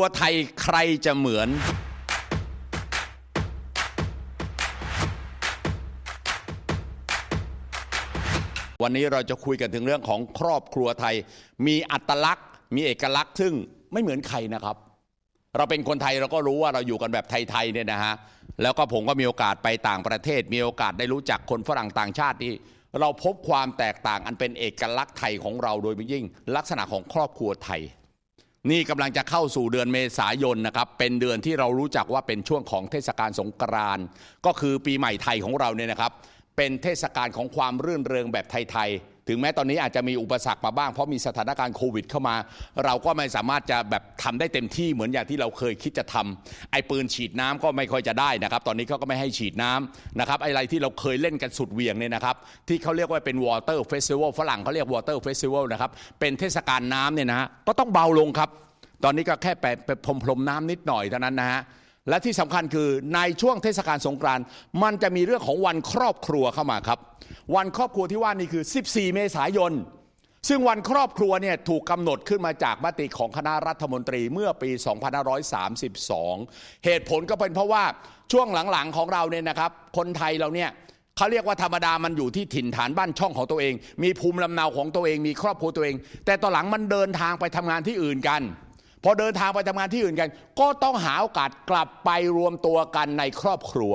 รัวไทยใครจะเหมือน วันนี้เราจะคุยกันถึงเรื่องของครอบครัวไทย มีอัตลักษณ์ มีเอกลักษณ์ซึ่งไม่เหมือนใครนะครับ เราเป็นคนไทยเราก็รู้ว่าเราอยู่กันแบบไทยๆเนี่ยนะฮะแล้วก็ผมก็มีโอกาสไปต่างประเทศ มีโอกาสได้รู้จักคนฝรั่งต่างชาติที่เราพบความแตกต่างอันเป็นเอกลักษณ์ไทยของเราโดยยิ่ง ลักษณะของครอบครัวไทย นี่กำลังจะเข้าสู่เดือนเมษายนนะครับ เป็นเดือนที่เรารู้จักว่าเป็นช่วงของเทศกาลสงกรานต์ก็คือปีใหม่ไทยของเราเนี่ยนะครับ เป็นเทศกาลของความรื่นเริงแบบไทยๆ ถึงแม้ตอนนี้อาจจะมีอุปสรรคมาบ้าง เพราะมีสถานการณ์โควิดเข้ามา เราก็ไม่สามารถจะแบบทำได้เต็มที่เหมือนอย่างที่เราเคยคิดจะทำไอ้ปืนฉีดน้ำก็ไม่ค่อยจะได้นะครับ ตอนนี้เขาก็ไม่ให้ฉีดน้ำนะครับไอ้อะไรที่เราเคยเล่นกันสุดเวียงเนี่ยนะครับ ที่เขาเรียกว่าเป็น water festival ฝรั่งเขาเรียก water festival นะครับเป็นเทศกาลน้ำเนี่ยนะฮะก็ต้องเบาลงครับ ตอนนี้ก็แค่ไปไปพรมพรมน้ำนิดหน่อยเท่านั้นนะฮะ และที่สำคัญคือในช่วงเทศกาลสงกรานต์มันจะมีเรื่องของวันครอบครัวเข้ามาครับ วันครอบครัวที่ว่านี่คือ 14 เมษายน ซึ่งวันครอบครัวเนี่ยถูกกำหนดขึ้นมาจากมติของคณะรัฐมนตรีเมื่อปี 2532 เหตุผลก็เป็นเพราะว่าช่วงหลังๆของเราเนี่ยนะครับ คนไทยเราเนี่ยเขาเรียกว่าธรรมดามันอยู่ที่ถิ่นฐานบ้านช่องของตัวเอง มีภูมิลำเนาของตัวเอง มีครอบครัวตัวเอง แต่ต่อหลังมันเดินทางไปทำงานที่อื่นกัน พอเดินทางไปทำงานที่อื่นกัน ก็ต้องหาโอกาสกลับไปรวมตัวกันในครอบครัว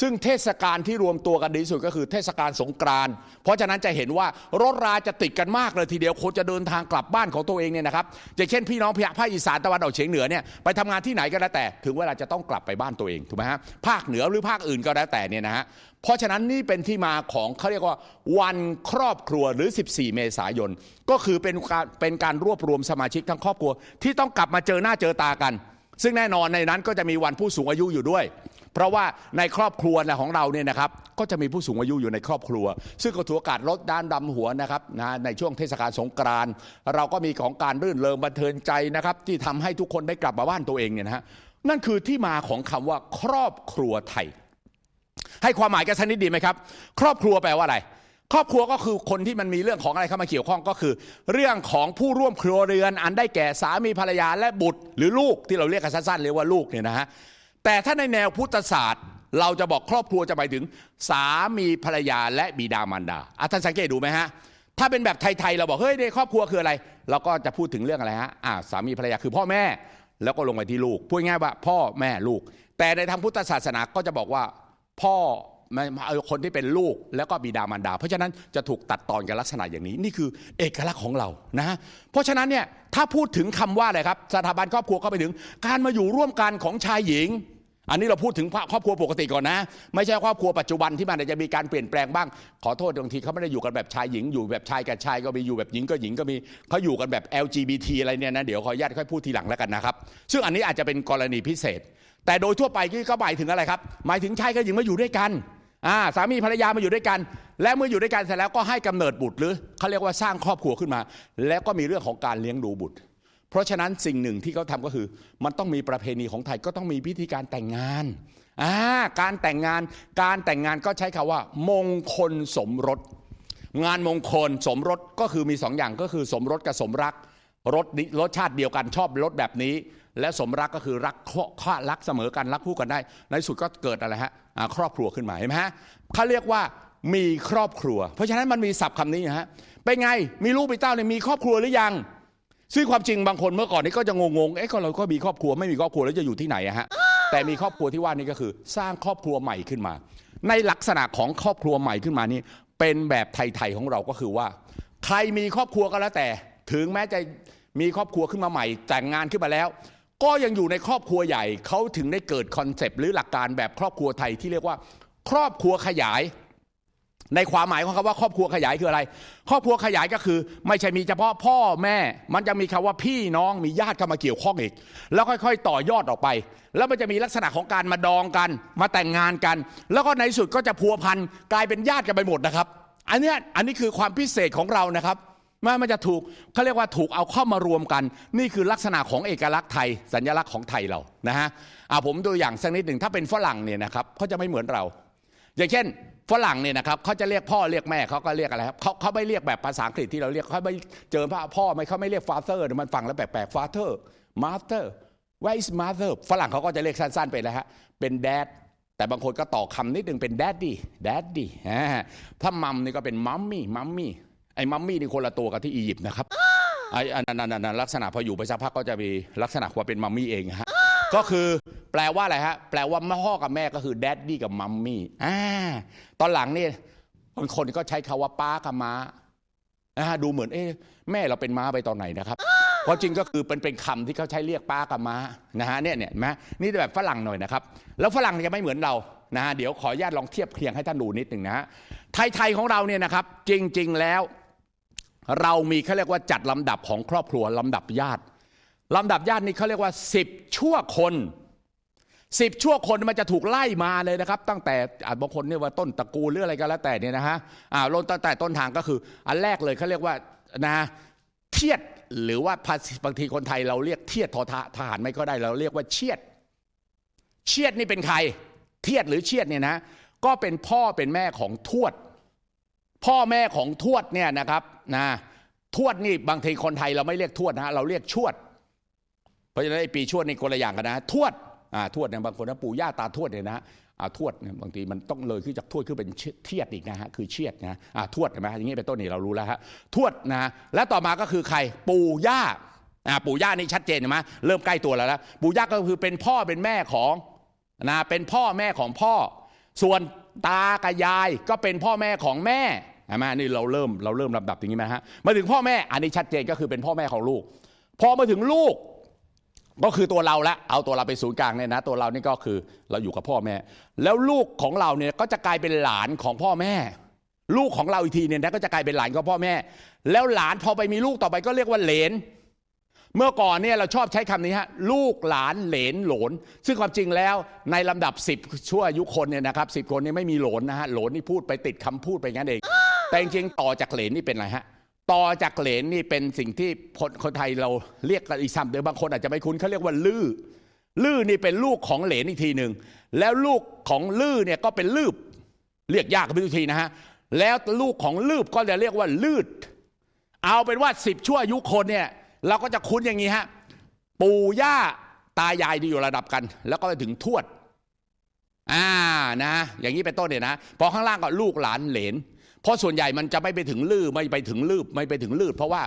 ซึ่งเทศกาลที่รวมตัวกันดีที่สุดก็คือเทศกาลสงกรานต์เพราะฉะนั้นจะเห็นว่ารถราจะติดกันมากเลยทีเดียวคนจะเดินทางกลับบ้านของตัวเองเนี่ยนะครับอย่างเช่นพี่น้องภาคอีสานตะวันออกเฉียงเหนือเนี่ยไปทำงานที่ไหนก็แล้วแต่ ถึงเวลาจะต้องกลับไปบ้านตัวเองถูกไหมฮะภาคเหนือหรือภาคอื่นก็แล้วแต่เนี่ยนะฮะเพราะฉะนั้นนี่เป็นที่มาของเขาเรียกว่าวันครอบครัวหรือ 14 เมษายน ก็คือเป็นการเป็นการรวบรวมสมาชิกทั้งครอบครัว ที่ต้องกลับมาเจอหน้าเจอตากัน ซึ่งแน่นอนในนั้นก็จะมีวันผู้สูงอายุอยู่ด้วย เพราะว่าในครอบครัวนะของเราเนี่ยนะครับก็จะมีผู้สูงอายุอยู่ในครอบครัว ซึ่งก็ถือโอกาสลดด้านดำหัวนะครับนะในช่วงเทศกาลสงกรานต์เราก็มีของการรื่นเริงบันเทิงใจนะครับที่ทำให้ทุกคนได้กลับมาบ้านตัวเองเนี่ยนะฮะนั่นคือที่มาของคำว่าครอบครัวไทย ให้ความหมายกันสักนิดดีไหมครับ ครอบครัวแปลว่าอะไรครอบครัวก็คือคนที่มันมีเรื่องของอะไรเข้ามาเกี่ยวข้องก็คือ เรื่องของผู้ร่วมครัวเรือน อันได้แก่สามีภรรยาและบุตร หรือลูกที่เราเรียกกันสั้นๆเรียกว่าลูกเนี่ยนะฮะ แต่ถ้าในแนวพุทธศาสตร์ เราจะบอกครอบครัวจะหมายถึง สามีภรรยาและบิดามารดาอะท่านสังเกตดูไหมฮะถ้าเป็นแบบไทยๆเราบอกเฮ้ยในครอบครัวคืออะไร เราก็จะพูดถึงเรื่องอะไรฮะอ่าสามีภรรยาคือพ่อแม่แล้วก็ลงไปที่ลูกพูดง่ายว่า พ่อแม่ลูก แต่ในทางพุทธศาสนาก็จะบอกว่าพ่อม่เอาคนที่เป็นลูกแล้วก็บิดามารดา เพราะฉะนั้นจะถูกตัดตอนกันลักษณะอย่างนี้นี่คือเอกลักษณ์ของเรานะฮะเพราะฉะนั้นเนี่ยถ้าพูดถึงคำว่าอะไรครับ สถาบันครอบครัวก็ไปถึง การมาอยู่ร่วมกันของชายหญิง อันนี้เราพูดถึงครอบครัวปกติก่อนนะ ไม่ใช่ครอบครัวปัจจุบันที่มันอาจจะมีการเปลี่ยนแปลงบ้าง ขอโทษบางทีเขาไม่ได้อยู่กันแบบชายหญิงอยู่แบบชายกับชายก็มีอยู่แบบหญิงก็หญิงก็มีเขาอยู่กันแบบ LGBT อะไรเนี่ยนะเดี๋ยวขออนุญาตค่อยพูดทีหลังแล้วกันนะครับ ซึ่งอันนี้อาจจะเป็นกรณีพิเศษ แต่โดยทั่วไปก็หมายถึงอะไรครับ หมายถึงชายกับหญิงมาอยู่ด้วยกันสามีภรรยามาอยู่ด้วยกัน และเมื่ออยู่ด้วยกันเสร็จแล้วก็ให้กำเนิดบุตรหรือเขาเรียกว่าสร้างครอบครัวขึ้นมา แล้วก็มีเรื่องของการเลี้ยงดูบุตร ราะฉะนั้นสิ่งหนึ่งที่เขาทำก็คือ มันต้องมีประเพณีของไทยก็ต้องมีพิธีการแต่งงานอ่าการแต่งงานการแต่งงานก็ใช้คำว่า มงคลสมรส งานมงคลสมรสก็คือมีสองอย่างก็คือสมรสกับสมรักรสรสชาติเดียวกันชอบรสแบบนี้ และสมรักก็คือรักข้อรักเสมอกันรักคู่กันได้ ในสุดก็เกิดอะไรฮะครอบครัวขึ้นมาเห็นไหมฮะเขาเรียกว่ามีครอบครัว เพราะฉะนั้นมันมีศัพท์คำนี้นะฮะเป็นไงมีลูกมีเต้าเนี่ยมีครอบครัวหรือยัง ซึ่งความจริงบางคนเมื่อก่อนนี้ก็จะงงๆ เอ๊ะก็เราก็มีครอบครัวไม่มีครอบครัวแล้วจะอยู่ที่ไหนอะฮะ แต่มีครอบครัวที่ว่านี่ก็คือ สร้างครอบครัวใหม่ขึ้นมา ในลักษณะของครอบครัวใหม่ขึ้นมานี่เป็นแบบไทยๆของเราก็คือว่า ใครมีครอบครัวก็แล้วแต่ ถึงแม้จะมีครอบครัวขึ้นมาใหม่ แต่งงานขึ้นมาแล้ว ก็ยังอยู่ในครอบครัวใหญ่เขาถึงได้เกิดคอนเซปต์หรือหลักการแบบครอบครัวไทยที่เรียกว่า ครอบครัวขยาย ในความหมายของคำว่าครอบครัวขยายคืออะไร ครอบครัวขยายก็คือ ไม่ใช่มีเฉพาะพ่อแม่ มันจะมีคำว่าพี่น้องมีญาติเข้ามาเกี่ยวข้องอีก แล้วค่อยๆ ต่อยอดออกไป แล้วมันจะมีลักษณะของการมาดองกัน มาแต่งงานกัน แล้วก็ในสุดก็จะพัวพันกลายเป็นญาติกันไปหมดนะครับ อันนี้อันนี้คือความพิเศษของเรานะครับมันมันจะถูกเขาเรียกว่าถูกเอาเข้ามารวมกัน นี่คือลักษณะของเอกลักษณ์ไทย สัญลักษณ์ของไทยเรานะฮะอ่าผมตัวอย่างสักนิดหนึ่งถ้าเป็นฝรั่งเนี่ยนะครับเขาจะไม่เหมือนเรา อย่างเช่น ฝรั่งเนี่ยนะครับเขาจะเรียกพ่อเรียกแม่เขาก็เรียกอะไรครับเขาเขาไม่เรียกแบบภาษาอังกฤษที่เราเรียกเขาไม่เจอพ่อพ่อไม่เขาไม่เรียก father มันฟังแล้วแปลกๆ father master where is mother ฝรั่งเขาก็จะเรียกสั้นๆไปแล้วฮะเป็น dad แต่บางคนก็ต่อคำนิดนึงเป็น daddy daddy อ่าถ้ามัมนี่ก็เป็น mummy mummy ไอ้ mummy นี่คนละตัวกับที่อียิปต์นะครับไอ้อันนั้นนนั้นลักษณะพออยู่ไปสักพักก็จะมีลักษณะความเป็นมัมมี่เองฮะก็คือ แปลว่าอะไรฮะ แปลว่าพ่อกับแม่ก็คือ daddy กับมัมมี่อ่าตอนหลังนี่บางคนก็ใช้คาว่าป้ากับม้านะฮะดูเหมือนเอ๊ะแม่เราเป็นม้าไปตอนไหนนะครับเพราะจริงก็คือเป็นเป็นคำที่เขาใช้เรียกป้ากับม้านะฮะเนี่ยเนี่ยนไหมนี่แบบฝรั่งหน่อยนะครับ แล้วฝรั่งจะไม่เหมือนเรานะฮะเดี๋ยวขออนุญาตลองเทียบเคียงให้ท่านดูนิดหนึ่งนะฮะไทยๆของเราเนี่ยนะครับ จริง ๆแล้ว เรามีเขาเรียกว่าจัดลำดับของครอบครัวลำดับญาติลำดับญาตินี่เขาเรียกว่าสิบชั่วคน สิบชั่วคนมันจะถูกไล่มาเลยนะครับ ตั้งแต่อะบางคนเนี่ยว่าต้นตระกูลหรืออะไรก็แล้วแต่เนี่ยนะฮะอ่าลงตั้งแต่ต้นทางก็คือ อันแรกเลยเขาเรียกว่านะเทียดหรือว่าบางทีคนไทยเราเรียกเทียดทอทหทารไม่ก็ได้เราเรียกว่าเชียด เชียดนี่เป็นใคร เทียดหรือเชียดเนี่ยนะ ก็เป็นพ่อเป็นแม่ของทวด พ่อแม่ของทวดเนี่ยนะครับนะทวดนี่บางทีคนไทยเราไม่เรียกทวดนะฮะเราเรียกชวด เพราะฉะนั้นไอ้ปีชวดนี่คนละอย่างกันนะ ทวด ทวดเนี่ยบางคนนะปู่ย่าตาทวดเนี่ยนะอ่าทวดเนี่ยบางทีมันต้องเลยขึ้นจากทวดขึ้นเป็นเทียดอีกนะฮะคือเชียดนะอ่าทวดเห็นไหมอย่างนี้เป็นต้นนี่เรารู้แล้วฮะทวดนะและต่อมาก็คือใครปู่ย่าอ่าปู่ย่านี่ชัดเจนเห็นไหมเริ่มใกล้ตัวแล้วนะปู่ย่าก็คือเป็นพ่อเป็นแม่ของนะเป็นพ่อแม่ของพ่อ ส่วนตากับยายก็เป็นพ่อแม่ของแม่ใช่ไหมนี่เราเริ่มเราเริ่มลำดับอย่างนี้ไหมฮะมาถึงพ่อแม่อันนี้ชัดเจนก็คือเป็นพ่อแม่ของลูก พอมาถึงลูก ก็คือตัวเราละเอาตัวเราไปศูนย์กลางเนี่ยนะ ตัวเรานี่ก็คือเราอยู่กับพ่อแม่ แล้วลูกของเราเนี่ยก็จะกลายเป็นหลานของพ่อแม่ ลูกของเราอีกทีเนี่ยนะก็จะกลายเป็นหลานของพ่อแม่ แล้วหลานพอไปมีลูกต่อไปก็เรียกว่าเหลน เมื่อก่อนเนี่ยเราชอบใช้คำนี้ฮะลูกหลานเหลนหลน ซึ่งความจริงแล้วในลำดับ 10 ชั่วอายุคนเนี่ยนะครับสิคนนี้ไม่มีหลนนะฮะหลนนี่พูดไปติดคำพูดไปงั้นเองแต่จริงๆต่อจากเหลนนี่เป็นอะไรฮะ ต่อจากเหลนนี่เป็นสิ่งที่คนคนไทยเราเรียกกันอีกซ้ำเดี๋ยวบางคนอาจจะไม่คุ้นเขาเรียกว่าลือลือนี่เป็นลูกของเหลนอีกทีหนึ่งแล้วลูกของลือเนี่ยก็เป็นลืบเรียกยากกันไปทุกทีนะฮะแล้วลูกของลืบก็จะเรียกว่าลืด เอาเป็นว่าสิบชั่วอายุคนเนี่ยเราก็จะคุ้นอย่างนี้ฮะปู่ย่าตายายที่อยู่ระดับกัน แล้วก็ไปถึงทวดอ่านะ อย่างนี้เป็นต้นเนี่ยนะพอข้างล่างก็ลูกหลานเหลน เพราะส่วนใหญ่มันจะไม่ไปถึงลือไม่ไปถึงลืบไม่ไปถึงลืดเพราะว่า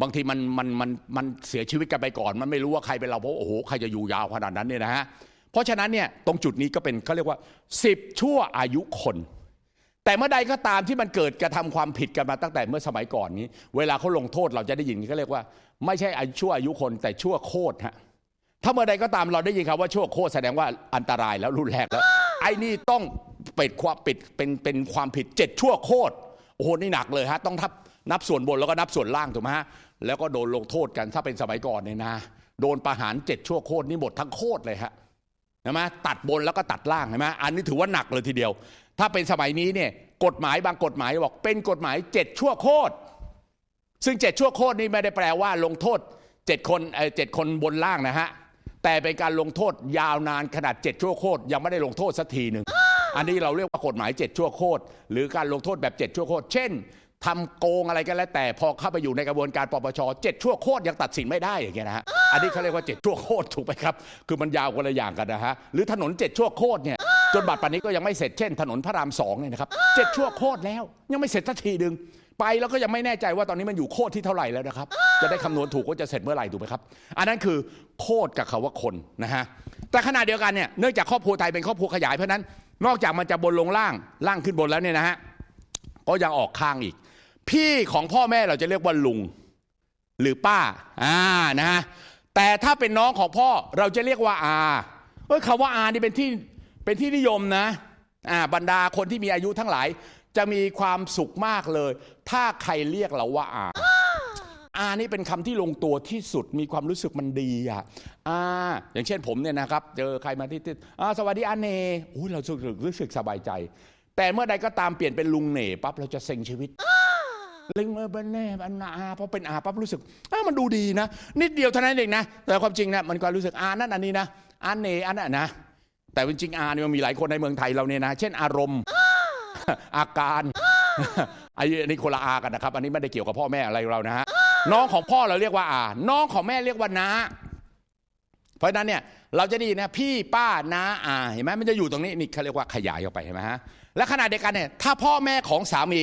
บางทีมันมันมันมันเสียชีวิตกันไปก่อน มันไม่รู้ว่าใครเป็นเราเพราะโอ้โหใครจะอยู่ยาวขนาดนั้นเนี่ยนะฮะเพราะฉะนั้นเนี่ยตรงจุดนี้ก็เป็นเขาเรียกว่าสิบชั่วอายุคน แต่เมื่อใดก็ตามที่มันเกิดกระทำความผิดกันมาตั้งแต่เมื่อสมัยก่อนนี้ เวลาเขาลงโทษเราจะได้ยินเขาเรียกว่า ไม่ใช่ชั่วอายุคนแต่ชั่วโคตรฮะถ้าเมื่อใดก็ตามเราได้ยินคำว่าชั่วโคตรแสดงว่าอันตรายแล้วรุนแรงแล้ว ไอ้นี่ต้องปิดความปิดเป็นเป็นความผิดเจ็ดชั่วโคตรโอ้โหนี่หนักเลยฮะต้องทับนับส่วนบนแล้วก็นับส่วนล่างถูกไหมฮะแล้วก็โดนลงโทษกันถ้าเป็นสมัยก่อนเนี่ยนะ โดนประหารเจ็ดชั่วโคตรนี่หมดทั้งโคตรเลยฮะใช่ไหมตัดบนแล้วก็ตัดล่างใช่ไหมอันนี้ถือว่าหนักเลยทีเดียว ถ้าเป็นสมัยนี้เนี่ยกฎหมายบางกฎหมายบอกเป็นกฎหมายเจ็ดชั่วโคตรซึ่งเจ็ดชั่วโคตรนี่ไม่ได้แปลว่าลงโทษเจ็ดคนเออเจ็ดคนบนล่างนะฮะ แต่เป็นการลงโทษยาวนานขนาดเจ็ดชั่วโคตรยังไม่ได้ลงโทษสักทีหนึ่ง อันนี้เราเรียกว่ากฎหมายเจ็ดชั่วโคตรหรือการลงโทษแบบเจ็ดชั่วโคตรเช่นทำโกงอะไรกันแล้วแต่พอเข้าไปอยู่ในกระบวนการปปชเจ็ดชั่วโคตรยังตัดสินไม่ได้อย่างเงี้ยนะฮะอันนี้เขาเรียกว่าเจ็ดชั่วโคตรถูกไหมครับ คือมันยาวคนละอย่างกันนะฮะหรือถนนเจ็ดชั่วโคตรเนี่ยจนบัดป่านนี้ก็ยังไม่เสร็จเช่น ถนนพระรามสองเนี่ยนะครับเจ็ดชั่วโคตรแล้ว ยังไม่เสร็จสักทีหนึ่ง ไปแล้วก็ยังไม่แน่ใจว่าตอนนี้มันอยู่โคตรที่เท่าไหร่แล้วนะครับ จะได้คำนวณถูกว่าจะเสร็จเมื่อไหร่ถูกไหมครับ อันนั้นคือโคตรกับคาว่าคนนะฮะแต่ขณะเดียวกันเนี่ยเนื่องจากครอบครัวไทยเป็นครอบครัวขยายเพราะฉะนั้น นอกจากมันจะบนลงล่างล่างขึ้นบนแล้วเนี่ยนะฮะก็ยังออกข้างอีก พี่ของพ่อแม่เราจะเรียกว่าลุงหรือป้าอ่านะแต่ถ้าเป็นน้องของพ่อเราจะเรียกว่าอาเอ้ยคำว่าอานี่เป็นที่เป็นที่นิยมนะอ่าบรรดาคนที่มีอายุทั้งหลาย จะมีความสุขมากเลย ถ้าใครเรียกเราว่าอาอานี่เป็นคำที่ลงตัวที่สุดมีความรู้สึกมันดีอะอ่าอย่างเช่นผมเนี่ยนะครับ เจอใครมาที่ที่อ่าสวัสดีอาเนอุ้ยเรารู้สึกรู้สึกสบายใจ แต่เมื่อใดก็ตามเปลี่ยนเป็นลุงเหน่ปั๊บเราจะเซ็งชีวิตเล่งเมื่อเป็นแน่เป็นอาเพราะเป็นอาปั๊บรู้สึกอ้ามันดูดีนะ นิดเดียวเท่านั้นเองนะ แต่ความจริงนะมันก็รู้สึกอานั่นอันนี้นะอาเนอันนั้นนะ แต่จริงๆอาเนี่ยมันมีหลายคนในเมืองไทยเราเนี่ยนะ เช่นอารมณ์ อาการอันนี้คนละอากันนะครับ อันนี้ไม่ได้เกี่ยวกับพ่อแม่อะไรเรานะฮะน้องของพ่อเราเรียกว่าอาน้องของแม่เรียกว่าน้าเพราะฉะนั้นเนี่ยเราจะได้ยินนะพี่ป้าน้าอาเห็นไหมมันจะอยู่ตรงนี้นี่เขาเรียกว่าขยายออกไปเห็นไหมฮะและขณะเดียวกันเนี่ยถ้าพ่อแม่ของสามี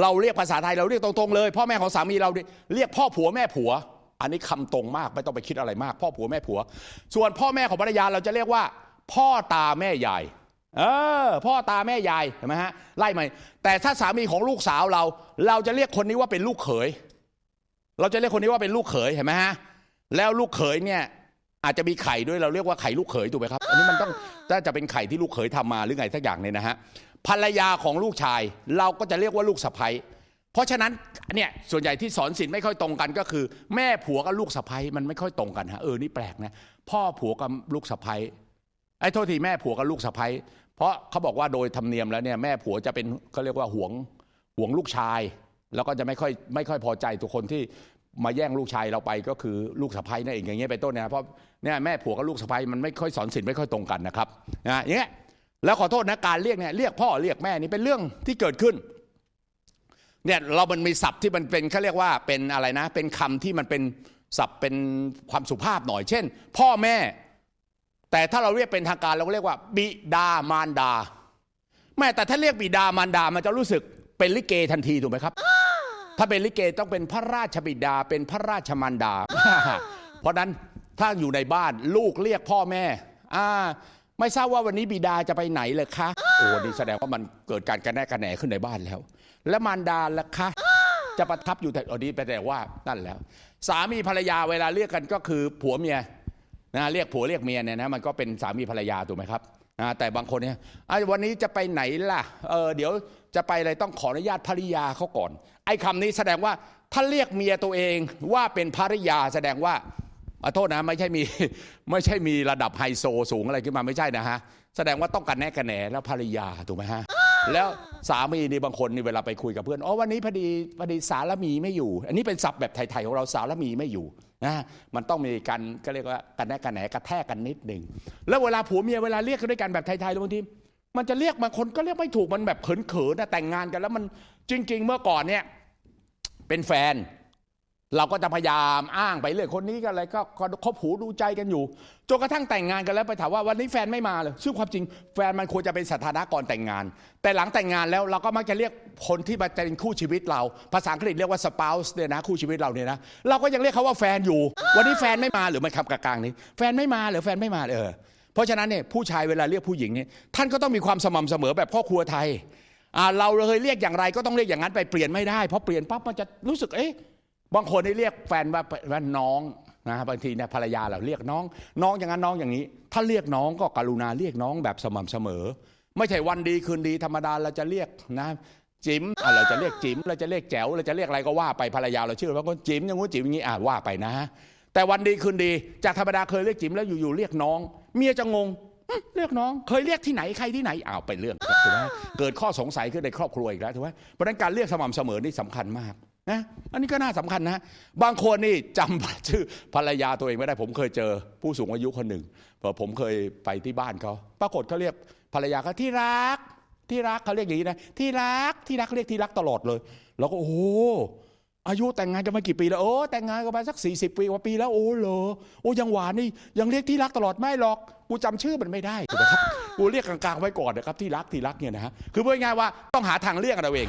เราเรียกภาษาไทยเราเรียกตรงๆเลย พ่อแม่ของสามีเราเรียกพ่อผัวแม่ผัว อันนี้คำตรงมากไม่ต้องไปคิดอะไรมาก พ่อผัวแม่ผัว ส่วนพ่อแม่ของภรรยาเราจะเรียกว่า พ่อตาแม่ยาย เออพ่อตาแม่ยายเห็นไหมฮะไล่มาแต่ถ้าสามีของลูกสาวเรา เราจะเรียกคนนี้ว่าเป็นลูกเขย เราจะเรียกคนนี้ว่าเป็นลูกเขยเห็นไหมฮะแล้วลูกเขยเนี่ยอาจจะมีไข่ด้วยเราเรียกว่าไข่ลูกเขยถูกไหมครับ อันนี้มันต้องถ้าจะเป็นไข่ที่ลูกเขยทำมาหรือไงสักอย่างเนี่ยนะฮะภรรยาของลูกชาย เราก็จะเรียกว่าลูกสะใภ้เพราะฉะนั้นเนี่ยส่วนใหญ่ที่สอนสินไม่ค่อยตรงกันก็คือ แม่ผัวกับลูกสะใภ้มันไม่ค่อยตรงกันฮะเออนี่แปลกนะพ่อผัวกับลูกสะใภ้ไอ้โทษทีแม่ผัวกับลูกสะใภ้ เพราะเขาบอกว่าโดยธรรมเนียมแล้วเนี่ยแม่ผัวจะเป็นเขาเรียกว่าห่วงห่วงลูกชาย แล้วก็จะไม่ค่อยไม่ค่อยพอใจทุกคนที่มาแย่งลูกชายเราไปก็คือลูกสะใภ้นั่นเองอย่างเงี้ยเป็นต้นนะเพราะเนี่ยแม่ผัวกับลูกสะใภ้มันไม่ค่อยสอนสินไม่ค่อยตรงกันนะครับนะอย่างเงี้ยแล้วขอโทษนะการเรียกเนี่ยเรียกพ่อเรียกแม่นี่เป็นเรื่องที่เกิดขึ้นเนี่ยเรามันมีศัพท์ที่มันเป็นเขาเรียกว่าเป็นอะไรนะ เป็นคำที่มันเป็นศัพท์เป็นความสุภาพหน่อย เช่น พ่อแม่ แต่ถ้าเราเรียกเป็นทางการเราก็เรียกว่า บิดามารดา แม่แต่ถ้าเรียกบิดามารดามันจะรู้สึกเป็นลิเกทันทีถูกไหมครับ ถ้าเป็นลิเกต้องเป็นพระราชบิดาเป็นพระราชมารดา เพราะนั้นถ้าอยู่ในบ้านลูกเรียกพ่อแม่อ่าไม่ทราบว่าวันนี้บิดาจะไปไหนเลยคะ โอ้นี่แสดงว่ามันเกิดการกระแนกกระแหนขึ้นในบ้านแล้ว แล้วมารดาล่ะคะ จะประทับอยู่แต่อันนี้แปลว่านั่นแล้ว สามีภรรยาเวลาเรียกกันก็คือผัวเมีย นะเรียกผัวเรียกเมียเนี่ยนะมันก็เป็นสามีภรรยาถูกไหมครับอ่าแต่บางคนเนี่ยวันนี้จะไปไหนล่ะเออเดี๋ยวจะไปอะไรต้องขออนุญาตภรรยาเขาก่อน ไอ้คำนี้แสดงว่าถ้าเรียกเมียตัวเองว่าเป็นภรรยาแสดงว่าขอโทษนะไม่ใช่มีไม่ใช่มีระดับไฮโซสูงอะไรขึ้นมาไม่ใช่นะฮะแสดงว่าต้องกันแน่กันแหนแล้วภรรยาถูกไหมฮะแล้วสามีนี่บางคนนี่เวลาไปคุยกับเพื่อนอ๋อวันนี้พอดีพอดีสารมีไม่อยู่ อันนี้เป็นศัพท์แบบไทยๆของเราสารมีไม่อยู่ นะมันต้องมีการก็เรียกว่ากันแนกันแหนกระแทกกันนิดหนึ่งแล้วเวลาผัวเมียเวลาเรียกกันด้วยกันแบบไทยๆบางทีมันจะเรียกบางคนก็เรียกไม่ถูกมันแบบเขินๆนะแต่งงานกันแล้วมันจริง ๆ เมื่อก่อนเนี่ยเป็นแฟน เราก็จะพยายามอ้างไปเรื่อยคนนี้กันอะไรก็คบหูดูใจกันอยู่จนกระทั่งแต่งงานกันแล้วไปถามว่าวันนี้แฟนไม่มาเลยซึ่งความจริงแฟนมันควรจะเป็นสถานะก่อนแต่งงาน แต่หลังแต่งงานแล้วเราก็มักจะเรียกคนที่มาเป็นคู่ชีวิตเรา ภาษาอังกฤษเรียกว่า spouse เนี่ยนะคู่ชีวิตเราเนี่ยนะเราก็ยังเรียกเขาว่าแฟนอยู่ วันนี้แฟนไม่มาหรือมันคำกลางๆนี้ แฟนไม่มาหรือแฟนไม่มาเออเพราะฉะนั้นเนี่ยผู้ชายเวลาเรียกผู้หญิงเนี่ยท่านก็ต้องมีความสม่ำเสมอแบบพ่อครัวไทยอ่าเราเคยเรียกอย่างไรก็ต้องเรียกอย่างนั้นไปเปลี่ยนไม่ได้เพราะเปลี่ยนปั๊บมันจะรู้สึกเอ๊ะ บางคนนี่เรียกแฟนว่าว่าน้องนะบางทีเนี่ยภรรยาเราเรียกน้อง น้องอย่างนั้นน้องอย่างนี้ ถ้าเรียกน้องก็กรุณาเรียกน้องแบบสม่ำเสมอ ไม่ใช่วันดีคืนดีธรรมดาเราจะเรียกนะจิ๋มเราจะเรียกจิ๋มเราจะเรียกแจ๋วเราจะเรียกอะไรก็ว่าไปภรรยาเราชื่อว่าก็จิ๋มอย่างงู้นจิ๋มอย่างนี้อะว่าไปนะ แต่วันดีคืนดี จากธรรมดาเคยเรียกจิ๋มแล้วอยู่ๆเรียกน้อง เมียจะงงเรียกน้องเคยเรียกที่ไหนใครที่ไหนอ้าวไปเรื่องถูกไหมเกิดข้อสงสัยขึ้นในครอบครัวอีกแล้วถูกไหมเพราะนั้นการเรียกสม่ำเสมอนี่สำคัญมาก นะอันนี้ก็น่าสำคัญนะ บางคนนี่จำชื่อภรรยาตัวเองไม่ได้ ผมเคยเจอผู้สูงอายุคนหนึ่งพอผมเคยไปที่บ้านเขาปรากฏเขาเรียกภรรยาเขาที่รัก ที่รักเขาเรียกอย่างนี้นะที่รักที่รักเรียกที่รักตลอดเลย แล้วก็โอ้อายุแต่งงานกันมากี่ปีแล้วโอ้แต่งงานกันมาสัก 40 ปีกว่าปีแล้วโอ้เหรอโอ้ยังหวานนี่ยังเรียกที่รักตลอดไม่หรอกกูจำชื่อมันไม่ได้ถูกไหมครับกูเรียกกลางๆไว้ก่อนนะครับที่รักที่รักเนี่ยนะฮะคือพูดง่ายๆว่าต้องหาทางเรียกกันเอาเอง